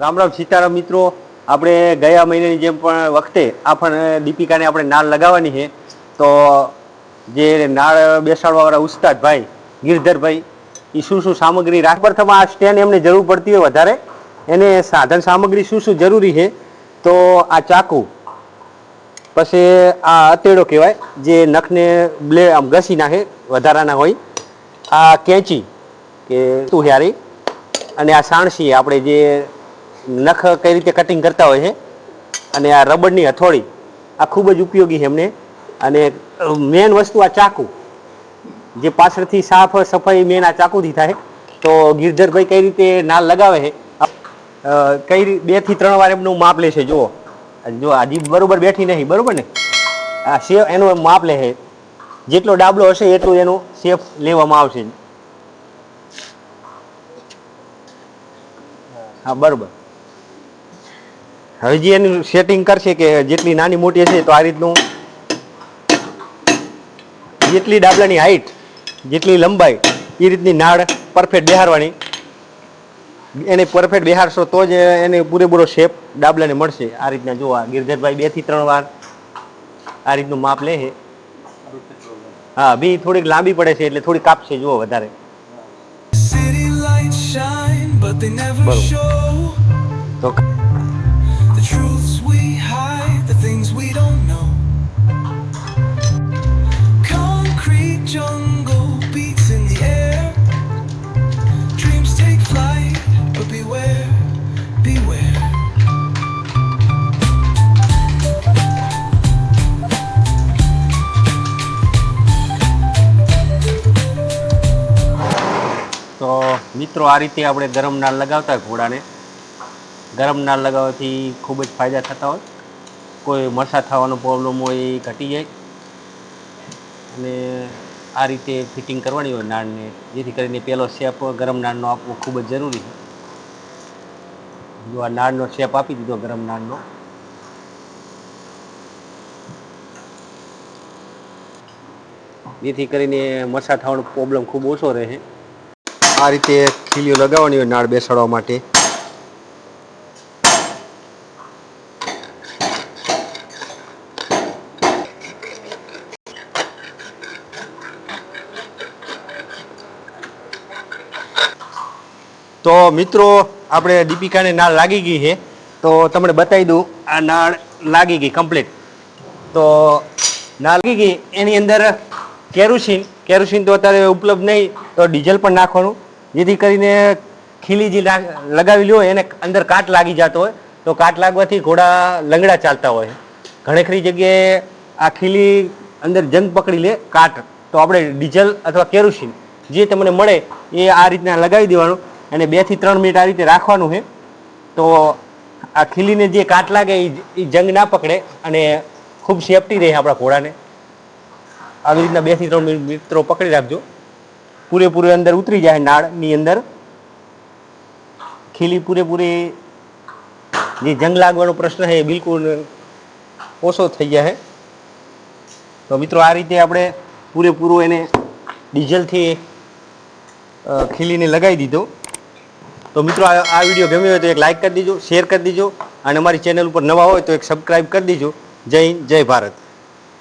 રામ રામ સીતારામ મિત્રો. આપણે ગયા મહિનાની જેમ પણ વખતે આપણે દીપિકાને આપણે નાળ લગાવવાની છે. તો જે નાળ બેસાડવાવાળા ઉસ્તાદ ભાઈ ગિરધરભાઈ એ શું શું સામગ્રી રાખ પ્રથમ આ સ્ટેન્ડ એમને જરૂર પડતી હોય વધારે. એને સાધન સામગ્રી શું શું જરૂરી છે? તો આ ચાકુ, પછી આ અતેડો કહેવાય, જે નખને બ્લે આમ ઘસી નાખે, વધારાના હોય. આ કેંચી, કે તું અને આ સાણસી, આપણે જે નખ કઈ રીતે કટિંગ કરતા હોય છે? અને આ રબરની હથોડી, આ ખૂબ જ ઉપયોગી છે એમને. અને મેન વસ્તુ આ ચાકુ. જે પાછળથી સાફ, સફાઈ મેન આ ચાકુથી થાય. તો ગિરધરભાઈ કઈ રીતે નાલ લગાવે છે? કઈ બેથી ત્રણ વાર એમનું માપ લે છે, જુઓ. જો હજી બરોબર બેઠી નહીં, બરોબર ને? આ શેપ એનું માપ લે છે. જેટલો ડાબલો હશે, એટલું એનું શેપ લેવામાં આવશે. હા, બરોબર. હવે એની સેટિંગ કરશે કે જેટલી નાની મોટી હશે તો આ રીતનું. જેટલી ડાબલાની હાઈટ જેટલી લંબાઈ એ રીતની નાળ પરફેક્ટ બેહારવાની. એને પરફેક્ટ બેહારશો તો જ એને પૂરેપૂરો શેપ ડાબલાને મળશે. આ રીતના જો આ ગિરધરભાઈ બેથી ત્રણ વાર આ રીતનું માપ લે છે. હા બી થોડીક લાંબી પડે છે એટલે થોડી કાપશે જુઓ વધારે. City મિત્રો, આ રીતે આપણે ગરમ નાળ લગાવતા હોય ઘોડાને. ગરમ નાળ લગાવવાથી ખૂબ જ ફાયદા થતા હોય. કોઈ મરસા થવાનો પ્રોબ્લેમ હોય એ ઘટી જાય. અને આ રીતે ફિટિંગ કરવાની હોય નાળને, જેથી કરીને પહેલો શેપ ગરમ નાળનો આપવો ખૂબ જ જરૂરી છે. જો આ નાળનો શેપ આપી દીધો ગરમ નાળનો. જેથી કરીને મરસા થવાનો પ્રોબ્લેમ ખૂબ ઓછો રહે. આ રીતે ખીલીઓ લગાવવાની હોય નાળ બેસાડવા માટે. તો મિત્રો, આપણે દીપિકાને નાળ લાગી ગઈ છે. તો તમને બતાવી દઉં, આ નાળ લાગી ગઈ કમ્પ્લીટ તો નાળ લાગી ગઈ, એની અંદર કેરોસીન કેરોસીન તો અત્યારે ઉપલબ્ધ નહીં, તો ડીઝલ પણ નાખવાનું. જેથી કરીને ખીલી જે લાગ- લગાવેલી હોય, એને અંદર કાટ લાગી જતો હોય, તો કાટ લાગવાથી ઘોડા લંગડા ચાલતા હોય. ઘણીખરી જગ્યાએ આ ખીલી અંદર જંગ પકડી લે, કાટ. તો આપણે ડીઝલ અથવા કેરોસીન જે તમને મળે એ આ રીતના લગાવી દેવાનું. અને બેથી ત્રણ મિનિટ આ રીતે રાખવાનું છે. તો આ ખીલીને જે કાટ લાગે એ એ જંગ ના પકડે અને ખૂબ સેફટી રહે આપણા ઘોડાને. આવી રીતના બેથી ત્રણ મિનિટ મિત્રો પકડી રાખજો. પૂરેપૂરી અંદર ઉતરી જાય નાળની અંદર. ખીલી પૂરેપૂરી જે જંગ લાગવાનો પ્રશ્ન છે એ બિલકુલ ઓછો થઈ જાય. તો મિત્રો આ રીતે આપણે પૂરેપૂરું એને ડીઝલથી ખીલીને લગાવી દીધો. તો મિત્રો આ વીડિયો ગમ્યો હોય તો એક લાઇક કરી દીજો, શેર કરી દીજો અને અમારી ચેનલ ઉપર નવા હોય તો એક સબસ્ક્રાઈબ કરી દીજો. જય જય ભારત.